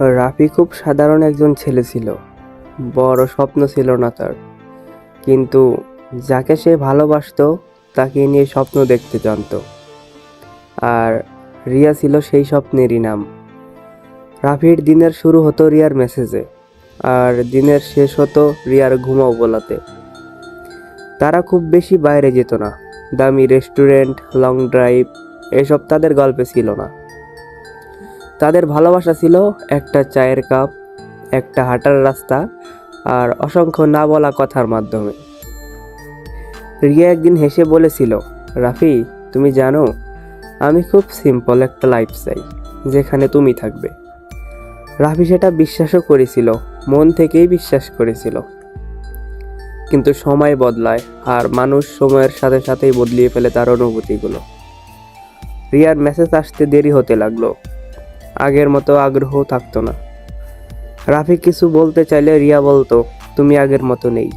রাফি খুব সাধারণ একজন ছেলে ছিল। বড় স্বপ্ন ছিল না তার। কিন্তু যাকে সে ভালোবাসতো তাকে নিয়ে স্বপ্ন দেখতে জানতো। আর রিয়া ছিল সেই স্বপ্নেরই নাম। রাফির দিনের শুরু হতো রিয়ার মেসেজে, আর দিনের শেষ হতো রিয়ার ঘুমাও বলাতে তারা খুব বেশি বাইরে যেত না। দামি রেস্টুরেন্ট, লং ড্রাইভ, এসব তাদের গল্পে ছিল না। তাদের ভালোবাসা ছিল একটা চায়ের কাপ, একটা হাঁটার রাস্তা আর অসংখ্য না বলা কথার মাধ্যমে। রিয়া একদিন হেসে বলেছিল, রাফি, তুমি জানো, আমি খুব সিম্পল একটা লাইফ চাই, যেখানে তুমি থাকবে। রাফি সেটা বিশ্বাসও করেছিল, মন থেকেই বিশ্বাস করেছিল। কিন্তু সময় বদলায় আর মানুষ সময়ের সাথে সাথেই বদলিয়ে ফেলে তার অনুভূতিগুলো। রিয়ার মেসেজ আসতে দেরি হতে লাগল। আগের মতো আগ্রহ থাকতো না। রাফি কিছু বলতে চাইলে রিয়া বলতো, তুমি আগের মতো নেই।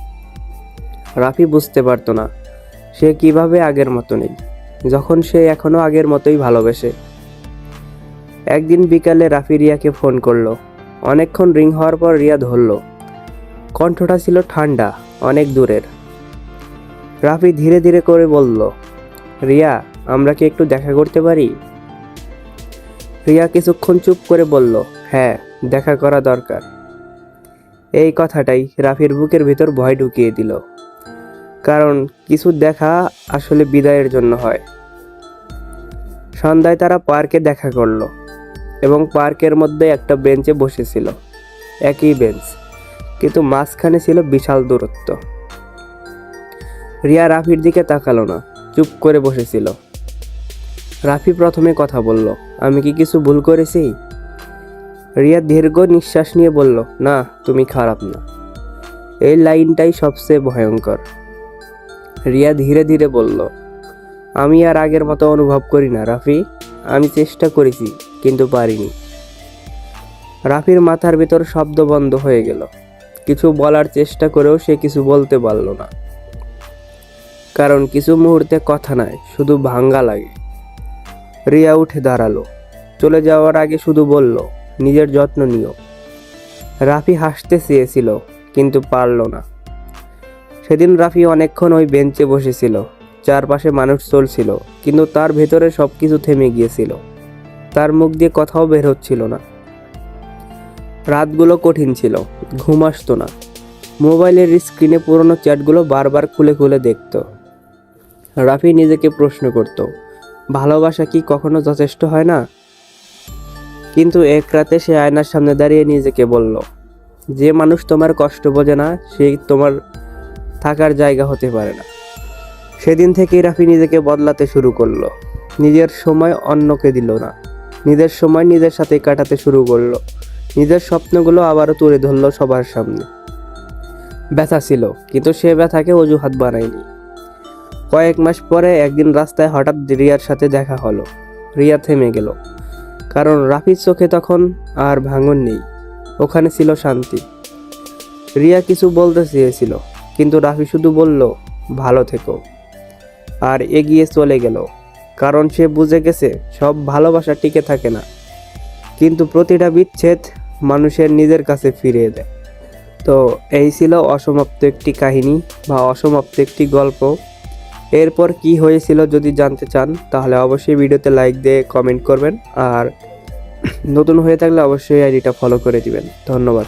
রাফি বুঝতে পারতো না, সে কীভাবে আগের মতো নেই? যখন সে এখনও আগের মতোই ভালোবেসে। একদিন বিকালে রাফি রিয়াকে ফোন করল। অনেকক্ষণ রিং হওয়ার পর রিয়া ধরলো। কণ্ঠটা ছিল ঠান্ডা, অনেক দূরের। রাফি ধীরে ধীরে করে বলল, রিয়া, আমরা কি একটু দেখা করতে পারি? রিয়া কিছুক্ষণ চুপ করে বলল হ্যাঁ দেখা করা দরকার। এই কথাটাই রাফির বুকের ভিতর ভয় ঢুকিয়ে দিল। কারণ কিছু দেখা আসলে বিদায়ের জন্য হয়। সন্ধ্যায় তারা পার্কে দেখা করল এবং পার্কের মধ্যে একটা বেঞ্চে বসেছিল। একই বেঞ্চ, কিন্তু মাঝখানে ছিল বিশাল দূরত্ব। রিয়া রাফির দিকে তাকালো না, চুপ করে বসেছিল। রাফি প্রথমে কথা বলল, আমি কি কিছু ভুল করেছি? রিয়া দীর্ঘ নিঃশ্বাস নিয়ে বলল, না, তুমি খারাপ না। এই লাইনটাই সবচেয়ে ভয়ঙ্কর। রিয়া ধীরে ধীরে বলল, আমি আর আগের মতো অনুভব করি না, রাফি। আমি চেষ্টা করেছি, কিন্তু পারিনি। রাফির মাথার ভিতর শব্দ বন্ধ হয়ে গেল। কিছু বলার চেষ্টা করেও সে কিছু বলতে পারল না। কারণ কিছু মুহূর্তে কথা নাই, শুধু ভাঙ্গা লাগে। রিয়া উঠে দাঁড়াল। চলে যাওয়ার আগে শুধু বলল, নিজের যত্ন নিও। রাফি হাসতে চেয়েছিল, কিন্তু পারল না। সেদিন রাফি অনেকক্ষণ ওই বেঞ্চে বসেছিল। চারপাশে মানুষ চলছিল, কিন্তু তার ভেতরে সব কিছু থেমে গিয়েছিল। তার মুখ দিয়ে কথাও বের হচ্ছিল না। রাতগুলো কঠিন ছিল, ঘুম আসতো না। মোবাইলের স্ক্রিনে পুরনো চ্যাটগুলো বারবার খুলে খুলে দেখতো। রাফি নিজেকে প্রশ্ন করত ভালোবাসা কি কখনো যথেষ্ট হয় না? কিন্তু এক রাতে সে আয়নার সামনে দাঁড়িয়ে নিজেকে বলল, যে মানুষ তোমার কষ্ট বোঝে না সেই তোমার থাকার জায়গা হতে পারে না। সেদিন থেকেই রাফি নিজেকে বদলাতে শুরু করল। নিজের সময় অন্যকে দিল না। নিজের সময় নিজের সাথে কাটাতে শুরু করল। নিজের স্বপ্নগুলো আবারও তুলে ধরলো সবার সামনে। ব্যথা ছিল, কিন্তু সে ব্যথাকে অজুহাত বানায়নি। কয়েক মাস পরে একদিন রাস্তায় হঠাৎ রিয়ার সাথে দেখা হলো। রিয়া থেমে গেল। কারণ রাফির চোখে তখন আর ভাঙন নেই। ওখানে ছিল শান্তি। রিয়া কিছু বলতে চেয়েছিল, কিন্তু রাফি শুধু বলল, ভালো থেকো। আর এগিয়ে চলে গেল। কারণ সে বুঝে গেছে, সব ভালোবাসা টিকে থাকে না। কিন্তু প্রতিটা বিচ্ছেদ মানুষের নিজের কাছে ফিরিয়ে দেয়। তো এই ছিল অসমাপ্ত একটি কাহিনী বা অসমাপ্ত একটি গল্প। এরপর কি হয়েছিল যদি জানতে চান, তাহলে অবশ্যই ভিডিওতে লাইক দিয়ে কমেন্ট করবেন আর নতুন হয়ে থাকলে অবশ্যই আইডিটা ফলো করে দিবেন। ধন্যবাদ।